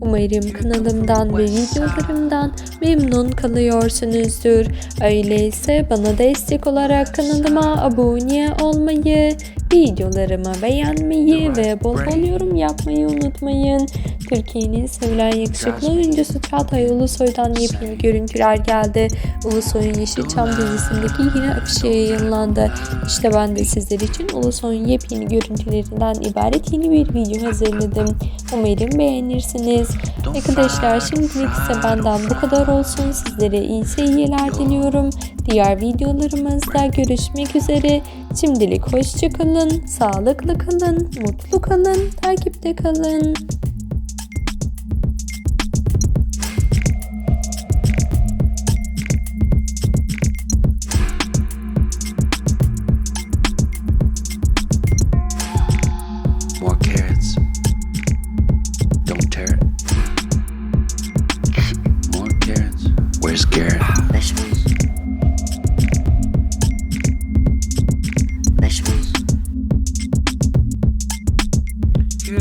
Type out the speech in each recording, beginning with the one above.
Umarım kanalımdan ve videolarımdan memnun kalıyorsunuzdur. Öyleyse bana destek olarak kanalıma abone olmayı, videolarımı beğenmeyi ve bol bol yorum yapmayı unutmayın. Türkiye'nin sevilen yakışıklı oyuncusu Çağatay Ulusoy'dan yepyeni görüntüler geldi. Ulusoy'un Yeşilçam dizisindeki yine akışı yayınlandı. İşte ben de sizler için Ulusoy'un yepyeni görüntülerinden ibaret yeni bir video hazırladım. Umarım beğenirsiniz. Arkadaşlar şimdilik ise benden bu kadar olsun. Sizlere iyi seyirler diliyorum. Diğer videolarımızda görüşmek üzere. Şimdilik hoşçakalın, sağlıklı kalın, mutlu kalın, takipte kalın.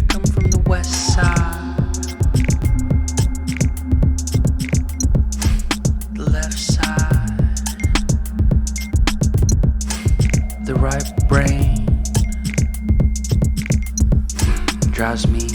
Come from the west side. The left side. The right brain drives me